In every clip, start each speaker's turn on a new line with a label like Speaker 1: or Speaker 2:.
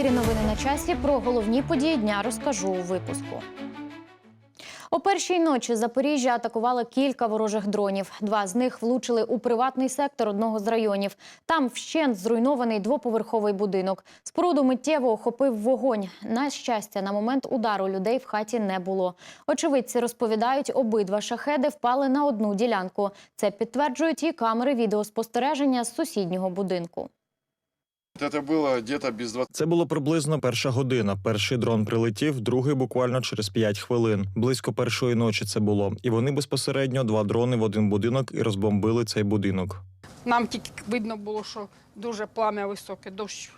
Speaker 1: Ефірі новини на часі. Про головні події дня розкажу у випуску. О першій ночі Запоріжжя атакували кілька ворожих дронів. Два з них влучили у приватний сектор одного з районів. Там вщент зруйнований двоповерховий будинок. Споруду миттєво охопив вогонь. На щастя, на момент удару людей в хаті не було. Очевидці розповідають, обидва шахеди впали на одну ділянку. Це підтверджують і камери відеоспостереження з сусіднього будинку.
Speaker 2: Это было где-то без 20.
Speaker 3: Це було приблизно перша година. Перший дрон прилетів, другий буквально через 5 хвилин. Близько першої ночі це було. І вони безпосередньо два дрони в один будинок і розбомбили цей будинок.
Speaker 4: Нам тільки видно було, що дуже плам'я високе, дощ.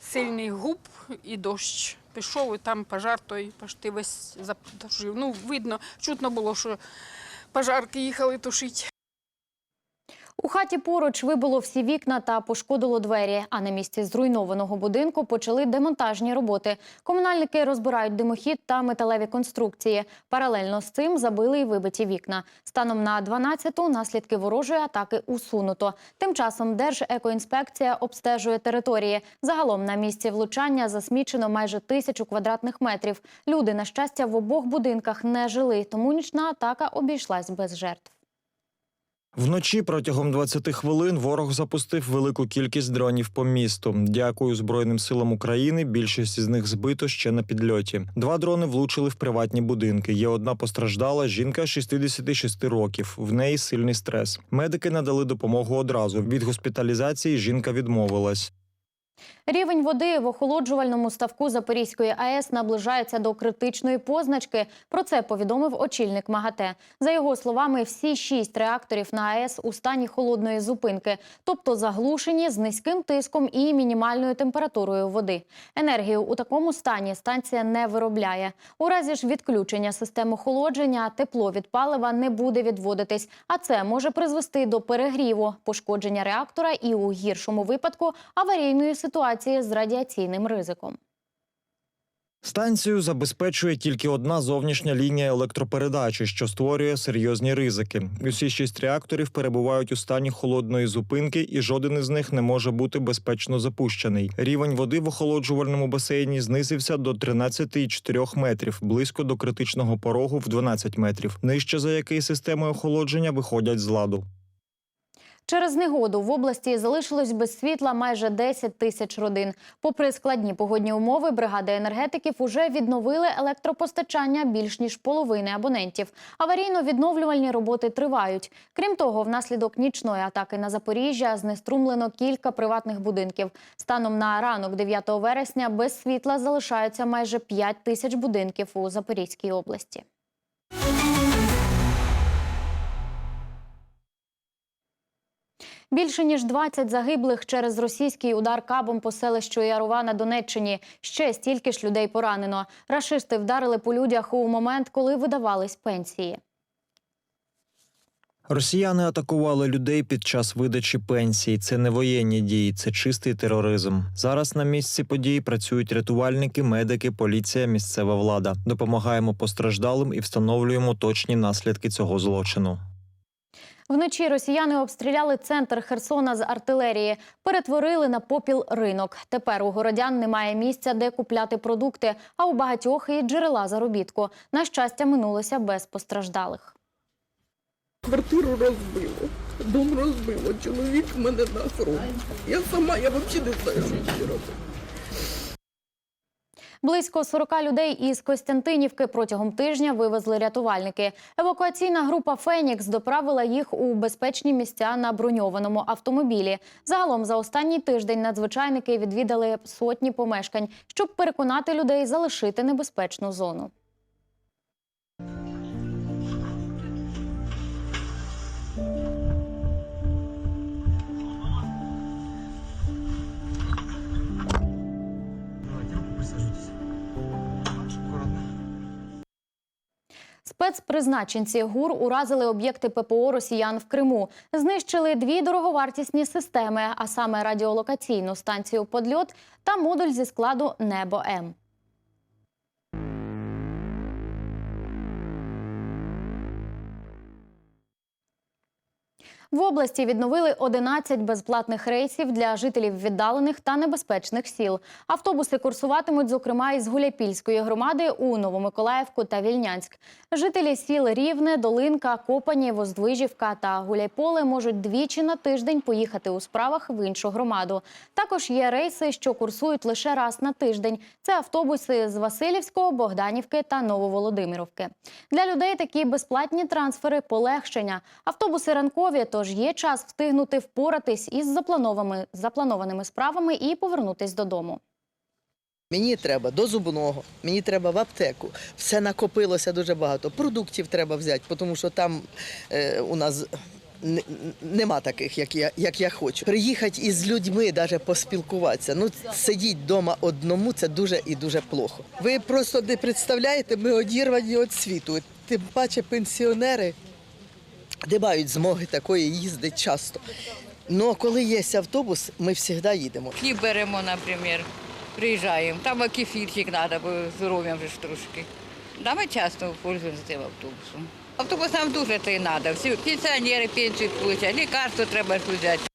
Speaker 4: Сильний губ і дощ. Пішов, і там пожар той почти весь запотушив. Ну, видно, чутно було, що пожарки їхали тушити.
Speaker 1: У хаті поруч вибило всі вікна та пошкодило двері. А на місці зруйнованого будинку почали демонтажні роботи. Комунальники розбирають димохід та металеві конструкції. Паралельно з цим забили й вибиті вікна. Станом на 12-ту наслідки ворожої атаки усунуто. Тим часом Держекоінспекція обстежує території. Загалом на місці влучання засмічено майже тисячу квадратних метрів. Люди, на щастя, в обох будинках не жили, тому нічна атака обійшлась без жертв.
Speaker 3: Вночі протягом 20 хвилин ворог запустив велику кількість дронів по місту. Дякую Збройним силам України. Більшість з них збито ще на підльоті. Два дрони влучили в приватні будинки. Є одна постраждала жінка 66 років. В неї сильний стрес. Медики надали допомогу одразу. Від госпіталізації жінка відмовилась.
Speaker 1: Рівень води в охолоджувальному ставку Запорізької АЕС наближається до критичної позначки. Про це повідомив очільник МАГАТЕ. За його словами, всі шість реакторів на АЕС у стані холодної зупинки, тобто заглушені з низьким тиском і мінімальною температурою води. Енергію у такому стані станція не виробляє. У разі ж відключення систем охолодження тепло від палива не буде відводитись, а це може призвести до перегріву, пошкодження реактора і у гіршому випадку аварійної ситуації з радіаційним ризиком.
Speaker 3: Станцію забезпечує тільки одна зовнішня лінія електропередачі, що створює серйозні ризики. Усі шість реакторів перебувають у стані холодної зупинки, і жоден із них не може бути безпечно запущений. Рівень води в охолоджувальному басейні знизився до 13,4 метрів, близько до критичного порогу в 12 метрів, нижче за який системи охолодження виходять з ладу.
Speaker 1: Через негоду в області залишилось без світла майже 10 тисяч родин. Попри складні погодні умови, бригади енергетиків уже відновили електропостачання більш ніж половини абонентів. Аварійно-відновлювальні роботи тривають. Крім того, внаслідок нічної атаки на Запоріжжя знеструмлено кілька приватних будинків. Станом на ранок 9 вересня без світла залишаються майже 5 тисяч будинків у Запорізькій області. Більше ніж 20 загиблих через російський удар кабом по селищу Ярова на Донеччині. Ще стільки ж людей поранено. Рашисти вдарили по людях у момент, коли видавались пенсії.
Speaker 3: Росіяни атакували людей під час видачі пенсій. Це не воєнні дії, це чистий тероризм. Зараз на місці подій працюють рятувальники, медики, поліція, місцева влада. Допомагаємо постраждалим і встановлюємо точні наслідки цього злочину.
Speaker 1: Вночі росіяни обстріляли центр Херсона з артилерії, перетворили на попіл ринок. Тепер у городян немає місця, де купляти продукти, а у багатьох і джерела заробітку. На щастя, минулося без постраждалих.
Speaker 5: Квартиру розбило, дом розбило, чоловік мене на фронті. Я сама, я взагалі не знаю, що робити.
Speaker 1: Близько 40 людей із Костянтинівки протягом тижня вивезли рятувальники. Евакуаційна група Фенікс доправила їх у безпечні місця на броньованому автомобілі. Загалом за останній тиждень надзвичайники відвідали сотні помешкань, щоб переконати людей залишити небезпечну зону. Спецпризначенці ГУР уразили об'єкти ППО росіян в Криму. Знищили дві дороговартісні системи, а саме радіолокаційну станцію «Подльот» та модуль зі складу Небо М. В області відновили 11 безплатних рейсів для жителів віддалених та небезпечних сіл. Автобуси курсуватимуть, зокрема, із Гуляпільської громади у Новомиколаївку та Вільнянськ. Жителі сіл Рівне, Долинка, Копані, Воздвижівка та Гуляйполе можуть двічі на тиждень поїхати у справах в іншу громаду. Також є рейси, що курсують лише раз на тиждень. Це автобуси з Васильівського, Богданівки та Нововолодимировки. Для людей такі безплатні трансфери полегшення. Автобуси ранкові, тож є час встигнути впоратись із запланованими, запланованими справами і повернутись додому.
Speaker 6: Мені треба до зубного, мені треба в аптеку. Все накопилося дуже багато. Продуктів треба взяти, тому що там е, у нас нема таких, як я, як я хочу. Приїхати із людьми, навіть поспілкуватися. Ну, сидіть вдома одному це дуже і дуже плохо. Ви просто не представляєте, ми одірвані від світу. Тим паче пенсіонери не мають змоги такої їздити часто. Ну, коли є автобус, ми завжди їдемо.
Speaker 7: Хліб беремо, наприклад, приїжджаємо. Там кефірчик треба, бо здоров'ям вже трошки. Да, ми часто пользуємося цим автобусом. Автобус нам дуже треба. Всі пенсіонери пенсію получать, лікарство треба взяти.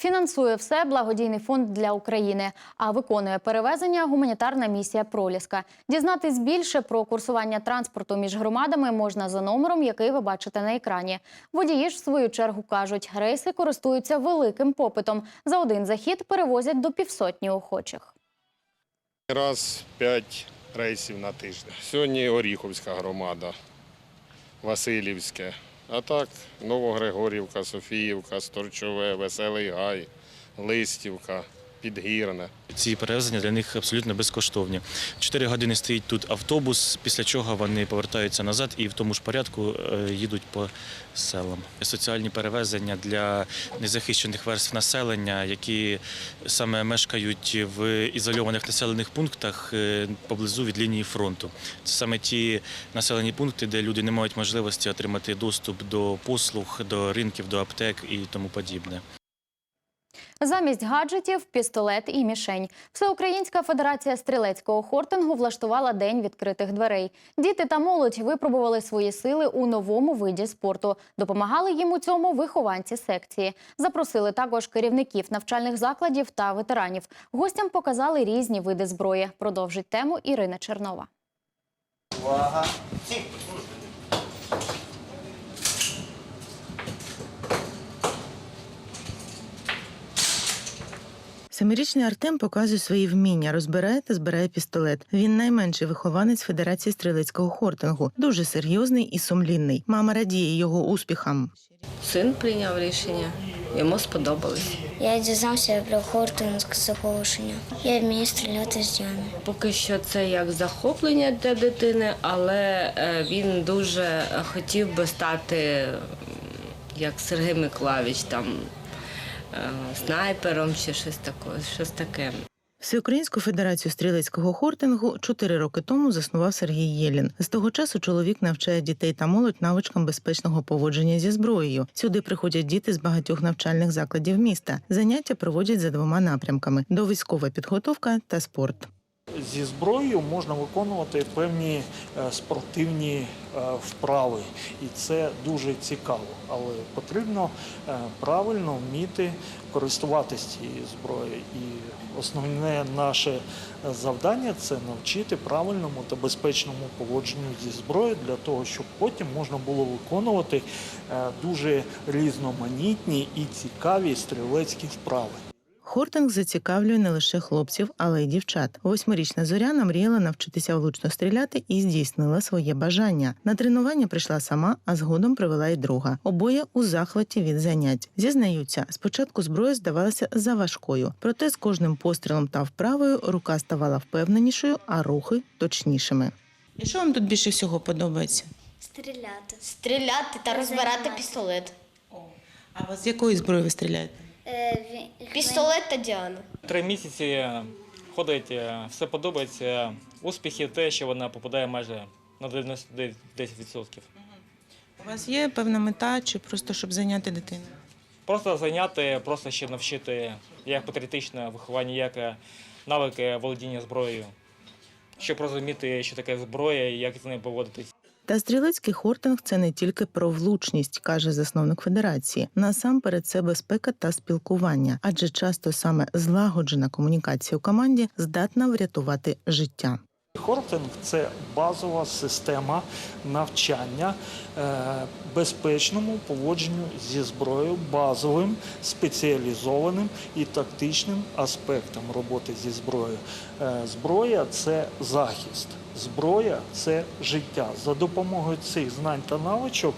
Speaker 1: Фінансує все благодійний фонд для України, а виконує перевезення гуманітарна місія Проліска. Дізнатись більше про курсування транспорту між громадами можна за номером, який ви бачите на екрані. Водії ж в свою чергу кажуть, рейси користуються великим попитом. За один захід перевозять до півсотні охочих.
Speaker 8: Раз п'ять рейсів на тиждень. Сьогодні Оріховська громада, Васильівське. А так, Новогригорівка, Софіївка, Сторчове, Веселий Гай, Листівка, Підгірне.
Speaker 9: Ці перевезення для них абсолютно безкоштовні. Чотири години стоїть тут автобус, після чого вони повертаються назад і в тому ж порядку е, їдуть по селам. Соціальні перевезення для незахищених верств населення, які саме мешкають в ізольованих населених пунктах е, поблизу від лінії фронту. Це саме ті населені пункти, де люди не мають можливості отримати доступ до послуг, до ринків, до аптек і тому подібне.
Speaker 1: Замість гаджетів пістолет і мішень. Всеукраїнська федерація стрілецького хортингу влаштувала день відкритих дверей. Діти та молодь випробували свої сили у новому виді спорту. Допомагали їм у цьому вихованці секції. Запросили також керівників навчальних закладів та ветеранів. Гостям показали різні види зброї. Продовжить тему Ірина Чернова.
Speaker 10: Семирічний Артем показує свої вміння, розбирає та збирає пістолет. Він найменший вихованець Федерації стрілецького хортингу, дуже серйозний і сумлінний. Мама радіє його успіхам.
Speaker 11: Син прийняв рішення, йому сподобалось.
Speaker 12: Я дізнався про хортинське заголошення. Я вмію стріляти з діями.
Speaker 11: Поки що це як захоплення для дитини, але е, він дуже хотів би стати як Сергій Миколаївич, там снайпером чи щось таке. Щось таке.
Speaker 10: Всеукраїнську федерацію стрілецького хортингу чотири роки тому заснував Сергій Єлін. З того часу чоловік навчає дітей та молодь навичкам безпечного поводження зі зброєю. Сюди приходять діти з багатьох навчальних закладів міста. Заняття проводять за двома напрямками: довійськова підготовка та спорт.
Speaker 13: Зі зброєю можна виконувати певні е, спортивні е, вправи, і це дуже цікаво. Але потрібно е, правильно вміти користуватися цією зброєю. І основне наше завдання це навчити правильному та безпечному поводженню зі зброєю для того, щоб потім можна було виконувати дуже різноманітні і цікаві стрілецькі вправи.
Speaker 10: Хортинг зацікавлює не лише хлопців, але й дівчат. Восьмирічна Зоряна мріяла навчитися влучно стріляти і здійснила своє бажання. На тренування прийшла сама, а згодом привела й друга. Обоє у захваті від занять. Зізнаються, спочатку зброя здавалася заважкою, проте з кожним пострілом та вправою рука ставала впевненішою, а рухи точнішими. І що вам тут більше всього подобається?
Speaker 12: Стріляти.
Speaker 14: Стріляти та розбирати пістолет.
Speaker 10: А з якої зброї ви стріляєте?
Speaker 14: Пістолет та Діана.
Speaker 15: Три місяці ходить, е, все подобається. Успіхи те, що вона попадає майже на 10%.
Speaker 10: У вас є певна мета, чи просто щоб зайняти дитину?
Speaker 15: Просто зайняти, просто ще навчити як патріотичне виховання, як е, навики володіння зброєю, щоб розуміти, що таке зброя і як з нею поводитись.
Speaker 10: Та стрілецький хортинг це не тільки про влучність, каже засновник федерації. Насамперед це безпека та спілкування, адже часто саме злагоджена комунікація у команді здатна врятувати життя.
Speaker 13: Хортинг це базова система навчання е, безпечному поводженню зі зброєю, базовим, спеціалізованим і тактичним аспектом роботи зі зброєю. Е, Зброя це захист, зброя це життя. За допомогою цих знань та навичок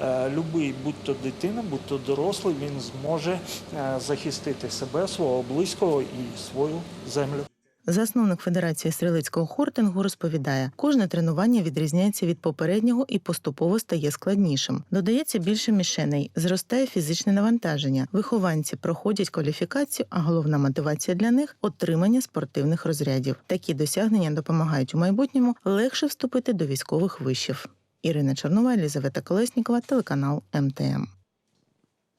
Speaker 13: е, любий, будь то дитина, будь то дорослий, він зможе е, захистити себе, свого близького і свою землю.
Speaker 10: Засновник Федерації стрілецького хортингу розповідає, кожне тренування відрізняється від попереднього і поступово стає складнішим. Додається більше мішеней, зростає фізичне навантаження. Вихованці проходять кваліфікацію, а головна мотивація для них отримання спортивних розрядів. Такі досягнення допомагають у майбутньому легше вступити до військових вишів. Ірина Чорнова, Елізавета Колеснікова, телеканал МТМ.